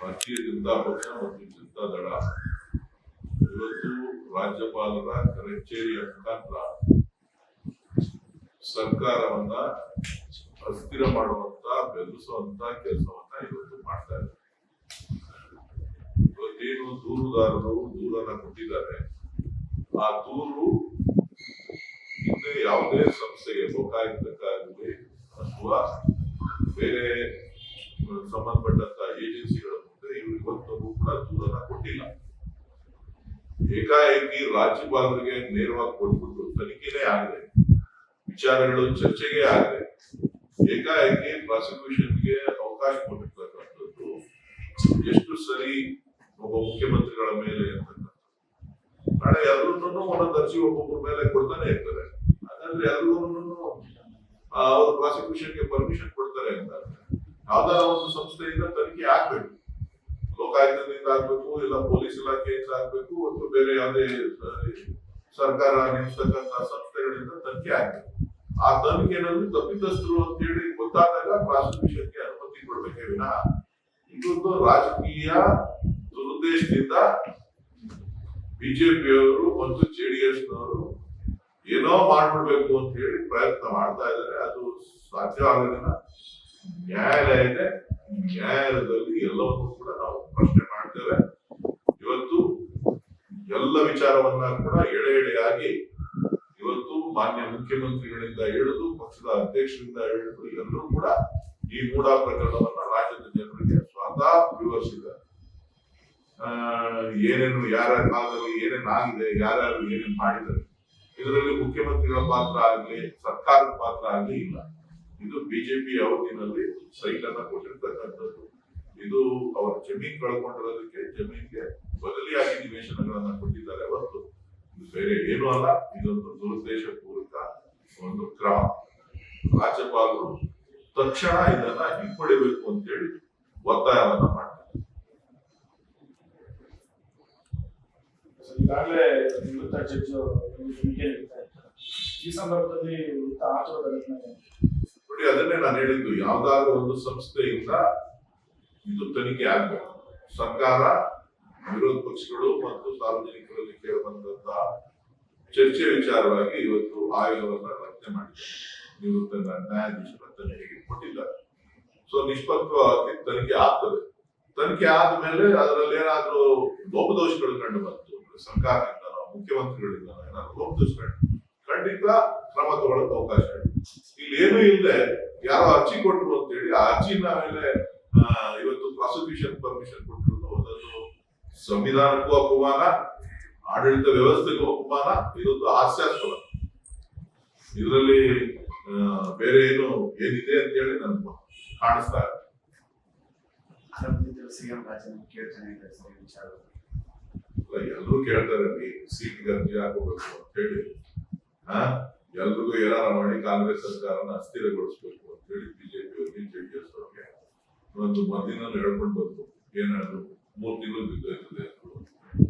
ಭಾರತೀಯ ಜನತಾ ಪಕ್ಷ ಮತ್ತು ಜನತಾ ದಳ ಇವತ್ತು ರಾಜ್ಯಪಾಲರ ಕಚೇರಿಯ ಮುಖಾಂತರ ಸರ್ಕಾರವನ್ನ ಅಸ್ಥಿರ ಮಾಡುವಂತ, ಬೆದರಿಸುವಂತ ಕೆಲಸವನ್ನ ಇವತ್ತು ಮಾಡ್ತಾ ಇದ್ದಾರೆ. ಇವತ್ತೇನು ದೂರುದಾರರು ದೂರನ್ನ ಕೊಟ್ಟಿದ್ದಾರೆ. ಆ ದೂರು ಹಿಂದೆ ಯಾವುದೇ ಸಂಸ್ಥೆಗೆ ಲೋಕಾಯುಕ್ತಕ್ಕಾಗಲಿ ಅಥವಾ ಬೇರೆ ಸಂಬಂಧಪಟ್ಟಂತ ಏಜೆನ್ಸಿಗಳ ಇವತ್ತವರೆಗೂ ಕೂಡ ದೂರನ ಕೊಟ್ಟಿಲ್ಲ. ಏಕಾಏಕಿ ರಾಜ್ಯಪಾಲರಿಗೆ ನೇರವಾಗಿ ಕೊಟ್ಬಿಟ್ಟು ತನಿಖೆನೇ ಆಗದೆ, ವಿಚಾರಗಳು ಚರ್ಚೆಗೆ ಆಗದೆ, ಏಕಾಏಕಿ ಪ್ರಾಸಿಕ್ಯೂಷನ್ಗೆ ಅವಕಾಶ ಕೊಟ್ಟಿರ್ತಕ್ಕಂಥದ್ದು ಎಷ್ಟು ಸರಿ ಒಬ್ಬ ಮುಖ್ಯಮಂತ್ರಿಗಳ ಮೇಲೆ ಅಂತಕ್ಕಂಥದ್ದು. ನಾಳೆ ಎಲ್ಲರನ್ನೂ ಒಂದೊಂದು ಅರ್ಜಿ ಒಬ್ಬೊಬ್ಬರ ಮೇಲೆ ಕೊಡ್ತಾನೆ ಇರ್ತಾರೆ. ಹಾಗಾದ್ರೆ ಎಲ್ಲರನ್ನೂ ಅವರು ಪ್ರಾಸಿಕ್ಯೂಷನ್ಗೆ ಪರ್ಮಿಷನ್ ಕೊಡ್ತಾರೆ ಅಂತ. ಯಾವ್ದಾರ ಒಂದು ಸಂಸ್ಥೆಯಿಂದ ತನಿಖೆ ಆಗ್ಬೇಕು. ಲೋಕಾಯುಕ್ತದಿಂದ ಆಗ್ಬೇಕು ಇಲ್ಲ ಪೊಲೀಸ್ ಇಲಾಖೆಯಿಂದ ಆಗ್ಬೇಕು ಅಥವಾ ಬೇರೆ ಯಾವುದೇ ಸರ್ಕಾರ ನೇಮಿಸ್ತಕ್ಕಂಥ ಸಂಸ್ಥೆಗಳಿಂದ ತನಿಖೆ ಆಗ್ಬೇಕು. ಆ ತನಿಖೆನಲ್ಲಿ ತಪ್ಪಿತಸ್ಥರು ಅಂತ ಹೇಳಿ ಗೊತ್ತಾದಾಗ ಪ್ರಾಸಿಕ್ಯೂಷನ್ಗೆ ಅನುಮತಿ ಕೊಡ್ಬೇಕೇ ವಿನಃ ಇದೊಂದು ರಾಜಕೀಯ ದುರುದ್ದೇಶದಿಂದ ಬಿಜೆಪಿಯವರು ಮತ್ತು ಜೆಡಿಎಸ್ ನವರು ಏನೋ ಮಾಡ್ಬಿಡ್ಬೇಕು ಅಂತ ಹೇಳಿ ಪ್ರಯತ್ನ ಮಾಡ್ತಾ ಇದ್ದಾರೆ. ಅದು ಸಾಧ್ಯ ಆಗೋದಿಲ್ಲ. ನ್ಯಾಯಾಲಯ ಇದೆ. ನ್ಯಾಯಾಲಯದಲ್ಲಿ ಎಲ್ಲವನ್ನೂ ಕೂಡ ಪ್ರಶ್ನೆ ಮಾಡ್ತೇವೆ. ಇವತ್ತು ಎಲ್ಲ ವಿಚಾರವನ್ನ ಕೂಡ ಎಳೆ ಎಳೆಯಾಗಿ ಇವತ್ತು ಮಾನ್ಯ ಮುಖ್ಯಮಂತ್ರಿಗಳಿಂದ ಹಿಡಿದು ಪಕ್ಷದ ಅಧ್ಯಕ್ಷರಿಂದ ಹಿಡಿದು ಎಲ್ಲರೂ ಕೂಡ ಈ ಮೂಡಾ ಪ್ರಕರಣವನ್ನ ರಾಜ್ಯದ ಜನರಿಗೆ ಸ್ವತಃ ವಿವರಿಸಿದ್ದಾರೆ. ಏನೇನು ಯಾರ ಕಾಲದಲ್ಲಿ ಏನೇನು ಆಗಿದೆ, ಯಾರ್ಯಾರು ಏನೇನು ಮಾಡಿದ್ದಾರೆ, ಇದರಲ್ಲಿ ಮುಖ್ಯಮಂತ್ರಿಗಳ ಪಾತ್ರ ಆಗಲಿ, ಸರ್ಕಾರದ ಪಾತ್ರ ಆಗಲಿ ಇಲ್ಲ. ಇದು ಬಿಜೆಪಿ ಅವಧಿನಲ್ಲಿ ಸೈಟ್ ಕೊಟ್ಟಿರ್ತಕ್ಕಂಥದ್ದು. ಇದು ಅವರ ಜಮೀನ್ ಕಳ್ಕೊಂಡಿರೋದಕ್ಕೆ ಜಮೀನ್ಗೆ ಬದಲಿಯಾಗಿ ನಿವೇಶನಗಳನ್ನ ಕೊಟ್ಟಿದ್ದಾರೆ. ಹೊರತು ಬೇರೆ ಏನು ಅಲ್ಲ. ಇದೊಂದು ದುರುದ್ದೇಶ ಪೂರ್ವಕ ಒಂದು ಕ್ರಮ. ರಾಜ್ಯಪಾಲರು ತಕ್ಷಣ ಇದನ್ನ ಹಿಂಪಡಿಬೇಕು ಅಂತ ಹೇಳಿ ಒತ್ತಾಯವನ್ನ ಮಾಡ್ತಾರೆ. ಈಗಾಗಲೇ ನಿವೃತ್ತ ಜಡ್ಜ್ ತನಿಖೆ ಈ ಸಂದರ್ಭದಲ್ಲಿ ನೋಡಿ ಅದನ್ನೇ ನಾನು ಹೇಳಿದ್ದು ಯಾವ್ದಾದ್ರು ಒಂದು ಸಂಸ್ಥೆಯಿಂದ ಇದು ತನಿಖೆ ಆಗಬೇಕು. ಸರ್ಕಾರ, ವಿರೋಧ ಪಕ್ಷಗಳು ಮತ್ತು ಸಾರ್ವಜನಿಕರಲ್ಲಿ ಕೇಳಬಂದಂತಹ ಚರ್ಚೆ ವಿಚಾರವಾಗಿ ಇವತ್ತು ಆಯೋಗವನ್ನ ರಚನೆ ಮಾಡಿದ್ದಾರೆ. ನಿವೃತ್ತ ನ್ಯಾಯಾಧೀಶರ ತನಿಖೆಗೆ ಕೊಟ್ಟಿದ್ದಾರೆ. ಸೊ ನಿಷ್ಪಕ್ಷವಾಗಿ ತನಿಖೆ ಆಗ್ತದೆ. ತನಿಖೆ ಆದ್ಮೇಲೆ ಅದರಲ್ಲಿ ಏನಾದರೂ ಲೋಪದೋಷಗಳು ಕಂಡು ಬಂತು ಸರ್ಕಾರದಿಂದ ಮುಖ್ಯಮಂತ್ರಿಗಳಿಂದ ಏನಾದ್ರು ಲೋಪದೋಷಗಳು ಖಂಡಿತ ಕ್ರಮ ತಗೊಳ್ಳೋಕೆ ಅವಕಾಶ ಇದೆ ಇಲ್ಲಿ ಏನು ಇಲ್ಲದೆ ಯಾರೋ ಅರ್ಜಿ ಕೊಟ್ಟರು ಅಂತ ಹೇಳಿ ಆ ಅರ್ಜಿನ ಮೇಲೆ ಪ್ರಾಸಿಕ್ಯೂಷನ್ ಪರ್ಮಿಷನ್ ಕೊಟ್ಟಿರೋದು. ಅದನ್ನು ಸಂವಿಧಾನಕ್ಕೂ ಅಪಮಾನ ಆಡಳಿತ ವ್ಯವಸ್ಥೆಗೂ ಅಪಮಾನ ಇದೊಂದು ಹಾಸ್ಯಾಸ್ಪದ. ಇದರಲ್ಲಿ ಬೇರೆ ಏನು ಏನಿದೆ ಅಂತ ಹೇಳಿ ನನ್ಗೆ ಕಾಣಿಸ್ತಾ ಇದೆ ಎಲ್ಲರೂ ಕೇಳ್ತಾರೆ ಸೀಟ್ ಸೀಟ್ಗೆ ಅರ್ಜಿ ಹಾಕೋಬೇಕು ಅಂತ ಹೇಳಿ. ಎಲ್ರಿಗೂ ಏನಾರ ಮಾಡಿ ಕಾಂಗ್ರೆಸ್ ಸರ್ಕಾರನ ಅಸ್ಥಿರಗೊಳಿಸ್ಬೇಕು ಅಂತ ಹೇಳಿ ಬಿಜೆಪಿ ಜೆಡಿಎಸ್ ಒಂದು ಮದಿನ ಹೇಳ್ಕೊಂಡು ಬಂತು. ಏನಾದ್ರು ಮೂರು ತಿಂಗಳು ಬಿದ್ದೋಯ್ತದೆ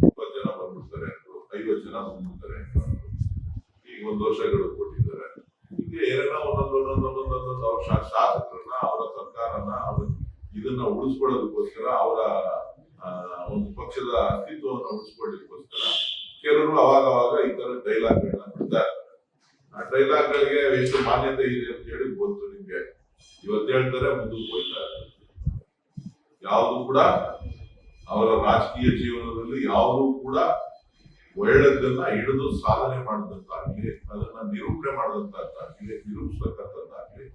ಇಪ್ಪತ್ತು ಜನ ಬಂದ್ಬಿಡ್ತಾರೆ ಐವತ್ತು ಜನ ಬಂದ್ಬಿಡ್ತಾರೆ ಈಗ ಒಂದು ವರ್ಷಗಳು ಕೊಟ್ಟಿದ್ದಾರೆ. ಹೀಗೆ ಏನೇನೋ ಒಂದೊಂದು ಒಂದೊಂದು ಒಂದೊಂದು ಅವ್ರ ಶಾಸಕರನ್ನ, ಅವರ ಸರ್ಕಾರನ, ಅವ್ರ ಇದನ್ನ ಉಳಿಸ್ಕೊಳ್ಳೋದಕ್ಕೋಸ್ಕರ ಅವರ ಒಂದು ಪಕ್ಷದ ಅಸ್ತಿತ್ವವನ್ನು ಉಳಿಸ್ಕೊಳ್ಳಿಕ್ಕೋಸ್ಕರ ಕೆಲವರು ಅವಾಗ ಅವಾಗ ಈ ತರ ಡೈಲಾಗ್ಗಳನ್ನ ಬಿಡ್ತಾರೆ ಆ ಡೈಲಾಗ್ಗಳಿಗೆ ಎಷ್ಟು ಮಾನ್ಯತೆ ಇದೆ ಅಂತ ಹೇಳಿ ಗೊತ್ತು ನಿಮ್ಗೆ. ಇವತ್ತು ಹೇಳ್ತಾರೆ, ಮುಂದಕ್ಕೆ ಯಾವುದು ಕೂಡ ಅವರ ರಾಜಕೀಯ ಜೀವನದಲ್ಲಿ ಯಾವುದು ಕೂಡ ಒಳ್ಳೆದನ್ನ ಹಿಡಿದು ಸಾಧನೆ ಮಾಡಿದಂತಾಗ್ಲಿ ಅದನ್ನ ನಿರೂಪಣೆ ಮಾಡಿದಂತಾಗ್ಲಿ ನಿರೂಪಿಸತಕ್ಕಂಥದ್ದಾಗ್ಲಿ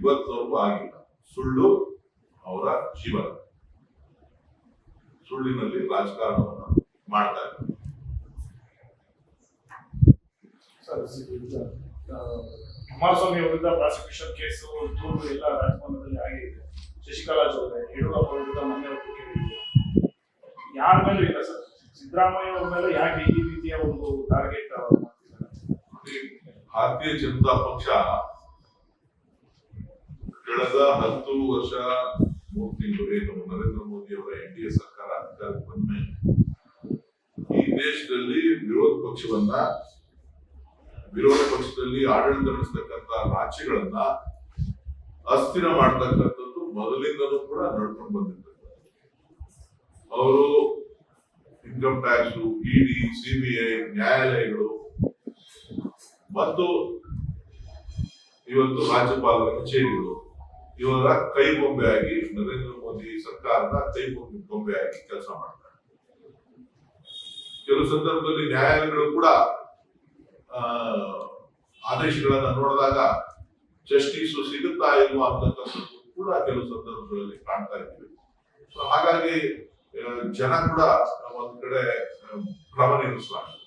ಇವತ್ತವರೆಗೂ ಆಗಿಲ್ಲ. ಸುಳ್ಳು ಅವರ ಜೀವನ. ಸುಳ್ಳಿನಲ್ಲಿ ರಾಜಕಾರಣವನ್ನು ಮಾಡ್ತಾ ಇದ್ದಾರೆ. ಕುಮಾರಸ್ವಾಮಿ ಅವರಿಂದ ಪ್ರಾಸಿಕ್ಯೂಷನ್ ಕೇಸು ದೂರು ಎಲ್ಲ ರಾಜಭವನದಲ್ಲಿ ಆಗಿದೆ. ಶಶಿಕಲಾ ಜೊತೆ ಯಡಿಯೂರಪ್ಪ ವಿರುದ್ಧ ಮೊನ್ನೆ ಕೇಳಿದ್ರು ಯಾರ ಮೇಲೂ ಇಲ್ಲ ಸರ್. ಸಿದ್ದರಾಮಯ್ಯ ಅವ್ರ ಮೇಲೆ ಯಾಕೆ ಈ ರೀತಿಯ ಒಂದು ಟಾರ್ಗೆಟ್ ಭಾರತೀಯ ಜನತಾ ಪಕ್ಷ ಕಳೆದ ಹತ್ತು ವರ್ಷ ಮೂರು ತಿಂಗಳು ಏನು ನರೇಂದ್ರ ಮೋದಿ ಅವರ ಎನ್ ಡಿ ಎ ಸರ್ಕಾರ ಅಧಿಕಾರಕ್ಕೆ ಬಂದ ಮೇಲೆ ಈ ದೇಶದಲ್ಲಿ ವಿರೋಧ ಪಕ್ಷವನ್ನ, ವಿರೋಧ ಪಕ್ಷದಲ್ಲಿ ಆಡಳಿತ ನಡೆಸತಕ್ಕಂತ ರಾಜ್ಯಗಳನ್ನ ಅಸ್ಥಿರ ಮಾಡ್ತಕ್ಕಂಥದ್ದು ಮೊದಲಿಂದಲೂ ಕೂಡ ನಡ್ಕೊಂಡು ಬಂದಿರ್ತಾರೆ ಅವರು ಇನ್ಕಮ್ ಟ್ಯಾಕ್ಸ್ ಇಡಿ ಸಿಬಿಐ ನ್ಯಾಯಾಲಯಗಳು ಮತ್ತು ಇವತ್ತು ರಾಜ್ಯಪಾಲರ ಕಚೇರಿಗಳು ಇವರ ಆಗಿ ನರೇಂದ್ರ ಮೋದಿ ಸರ್ಕಾರದ ಕೈಬೊಂಬೆ ಬೊಂಬೆ ಆಗಿ ಕೆಲಸ ಮಾಡ್ತಾರೆ. ಕೆಲವು ಸಂದರ್ಭದಲ್ಲಿ ನ್ಯಾಯಾಲಯಗಳು ಕೂಡ ಆದೇಶಗಳನ್ನ ನೋಡಿದಾಗ ಜಸ್ಟಿಸ್ ಸಿಗುತ್ತಾ ಇಲ್ವಾ ಕೂಡ ಕೆಲವು ಸಂದರ್ಭಗಳಲ್ಲಿ ಕಾಣ್ತಾ ಇದ್ದೀವಿ. ಸೊ ಹಾಗಾಗಿ ಜನ ಕೂಡ ಒಂದ್ ಕಡೆ ಕ್ರಮ ಭ್ರಮ ನಿಲ್ಲಿಸಲಾಗ್ತದೆ.